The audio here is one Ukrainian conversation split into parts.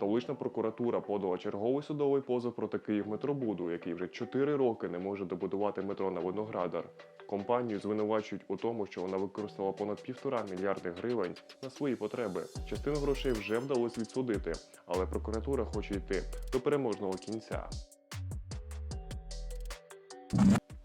Столична прокуратура подала черговий судовий позов проти Київметробуду, який вже 4 роки не може добудувати метро на Виноградар. Компанію звинувачують у тому, що вона використала понад півтора мільярди гривень на свої потреби. Частину грошей вже вдалося відсудити, але прокуратура хоче йти до переможного кінця.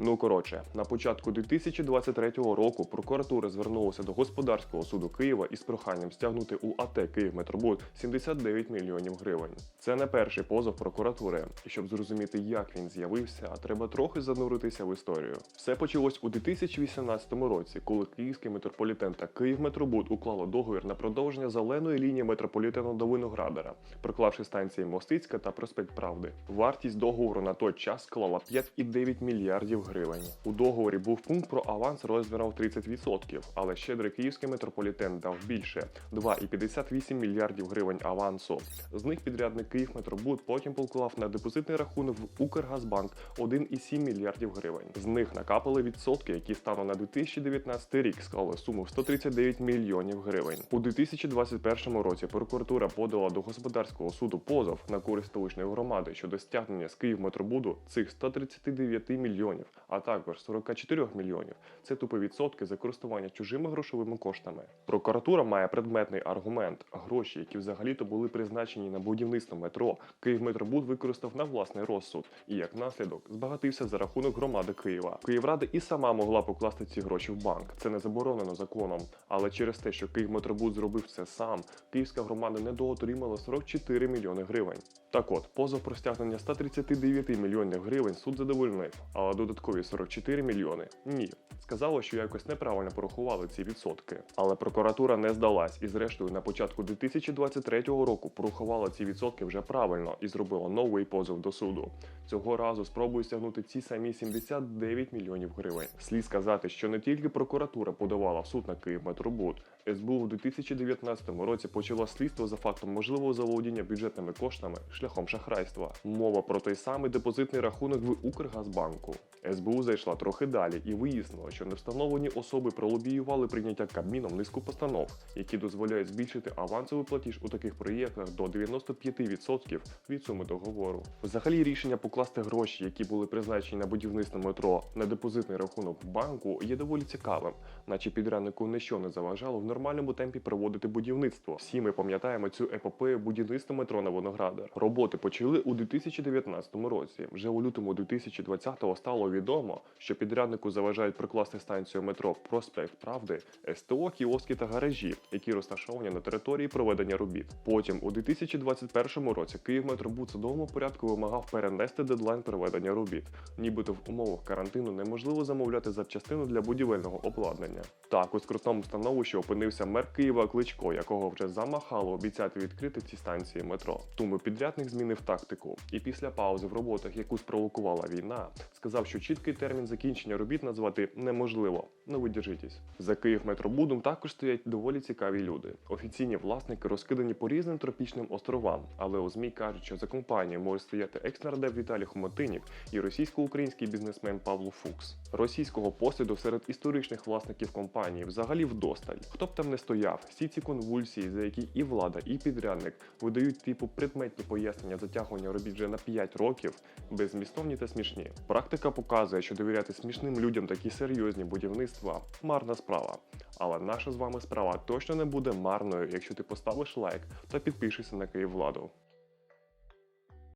Ну коротше, на початку 2023 року прокуратура звернулася до господарського суду Києва із проханням стягнути у АТ Київметробуд 79 мільйонів гривень. Це не перший позов прокуратури. І щоб зрозуміти, як він з'явився, треба трохи зануритися в історію. Все почалось у 2018 році, коли київський метрополітен та Київметробуд уклало договір на продовження зеленої лінії метрополітену до Виноградара, проклавши станції Мостицька та Проспект Правди. Вартість договору на той час склала 5,9 мільярдів гривень. У договорі був пункт про аванс розміром 30%, але щедрий київський метрополітен дав більше 2,58 мільярдів гривень авансу. З них підрядник Київметробуд потім поклав на депозитний рахунок в Укргазбанк 1,7 мільярдів гривень. З них накапали відсотки, які станом на 2019 рік склали суму в 139 мільйонів гривень. У 2021 році прокуратура подала до господарського суду позов на користь столичної громади щодо стягнення з Київметробуду цих 139 мільйонів, а також 44 мільйонів. Це тупо відсотки за користування чужими грошовими коштами. Прокуратура має предметний аргумент: гроші, які взагалі-то були призначені на будівництво метро, Київметробуд використав на власний розсуд і як наслідок збагатився за рахунок громади Києва. Київрада і сама могла покласти ці гроші в банк. Це не заборонено законом. Але через те, що Київметробуд зробив це сам, київська громада недоотримала 44 мільйони гривень. Так от, позов про стягнення 139 мільйонів гривень суд задовольнив, але додаткові 44 мільйони ні. Сказало, що якось неправильно порахували ці відсотки. Але прокуратура не здалась і, зрештою, на початку 2023 року порахувала ці відсотки вже правильно і зробила новий позов до суду. Цього разу спробує стягнути ці самі 79 мільйонів гривень. Слід сказати, що не тільки прокуратура подавала в суд на Київметробуд. СБУ у 2019 році почала слідство за фактом можливого заволодіння бюджетними коштами шляхом шахрайства. Мова про той самий депозитний рахунок в Укргазбанку. СБУ зайшла трохи далі і вияснила, що невстановлені особи пролобіювали прийняття Кабміном низку постанов, які дозволяють збільшити авансовий платіж у таких проєктах до 95% від суми договору. Взагалі рішення покласти гроші, які були призначені на будівництво метро, на депозитний рахунок в банку, є доволі цікавим, наче підряднику ніщо не заважало в нормальному темпі проводити будівництво. Всі ми пам'ятаємо цю епопею будівництва метро на Виноградар. Роботи почали у 2019 році. Вже у лютому 2020-го стало відомо, що підряднику заважають прикласти станцію метро Проспект Правди, СТО, кіоски та гаражі, які розташовані на території проведення робіт. Потім у 2021 році Київметробуд судовому порядку вимагав перенести дедлайн проведення робіт, нібито в умовах карантину неможливо замовляти запчастину для будівельного обладнання. Так, у скрутному становищі опинився мер Києва Кличко, якого вже замахало обіцяти відкрити ці станції метро. Тому підрядник змінив тактику і після паузи в роботах, яку спровокувала війна, сказав, що чіткий термін закінчення робіт назвати неможливо. Ну ви держитесь. За Київметробудом також стоять доволі цікаві люди. Офіційні власники розкидані по різним тропічним островам, але у ЗМІ кажуть, що за компанією може стояти екс-нардеп Віталій Хомотинік і російсько-український бізнесмен Павло Фукс. Російського посліду серед історичних власників компанії взагалі вдосталь. Хто б там не стояв, всі ці конвульсії, за які і влада, і підрядник видають типу предметні пояснення затягування робіт вже на 5 років, безмістовні та смішні. Практика показує, що довіряти смішним людям такі серйозні будівництва марна справа. Але наша з вами справа точно не буде марною, якщо ти поставиш лайк та підпишешся на Київвладу.